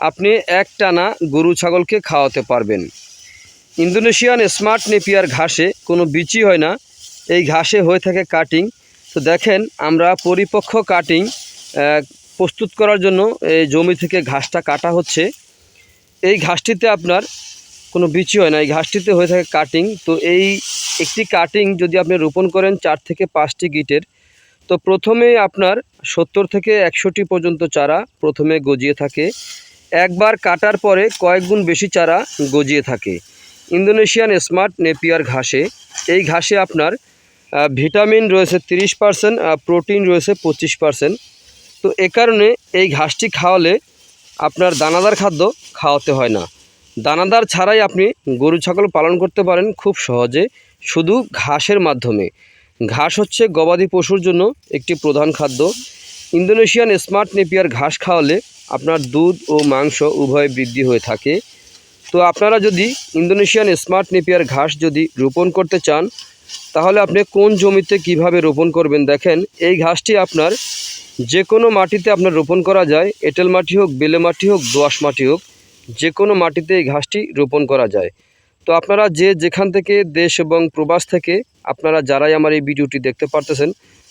আপনি এক টানা গরু ছাগলকে খাওয়াতে পারবেন। ইন্দোনেশিয়ান স্মার্ট নেপিয়ার ঘাসে কোনো বিচি হয় না। এই ঘাসে হয়ে থাকে কাটিং। তো দেখেন, আমরা পরিপক্ক কাটিং প্রস্তুত করার জন্য এই জমি থেকে ঘাসটা কাটা হচ্ছে। এই ঘাসটিতে আপনার কোনো বিচি হয় না। এই ঘাসটিতে হয়ে থাকে কাটিং। তো এই একটি কাটিং যদি আপনি রোপণ করেন চার থেকে পাঁচটি গিটের, তো প্রথমে আপনার সত্তর থেকে একশোটি পর্যন্ত চারা প্রথমে গজিয়ে থাকে। একবার কাটার পরে কয়েক গুণ বেশি চারা গজিয়ে থাকে। ইন্দোনেশিয়ান স্মার্ট নেপিয়ার ঘাসে। এই ঘাসে আপনার ভিটামিন রয়েছে তিরিশ পার্সেন্ট প্রোটিন রয়েছে পঁচিশ পার্সেন্ট। তো এ কারণে এই ঘাসটি খাওয়ালে আপনার দানাদার খাদ্য খাওয়াতে হয় না। দানাদার ছাড়াই আপনি গরু, ছাগল পালন করতে পারেন খুব সহজে, শুধু ঘাসের মাধ্যমে। ঘাস হচ্ছে গবাদি পশুর জন্য একটি প্রধান খাদ্য। ইন্দোনেশিয়ান স্মার্ট নেপিয়ার ঘাস খাওয়ালে আপনার দুধ ও মাংস উভয় বৃদ্ধি হয়ে থাকে। তো আপনারা যদি ইন্দোনেশিয়ান স্মার্ট নেপিয়ার ঘাস যদি রোপণ করতে চান, তাহলে আপনি কোন জমিতে কীভাবে রোপণ করবেন দেখেন, এই ঘাসটি আপনার যে কোনো মাটিতে আপনার রোপণ করা যায়, এঁটেল মাটি হোক, বেলে মাটি হোক দোআঁশ মাটি হোক যে কোনো মাটিতে এই ঘাসটি রোপণ করা যায়। তো আপনারা যে যেখান থেকে দেশ এবং প্রবাস থেকে, আপনারা যারাই আমার এই ভিডিওটি দেখতে পারতেছেন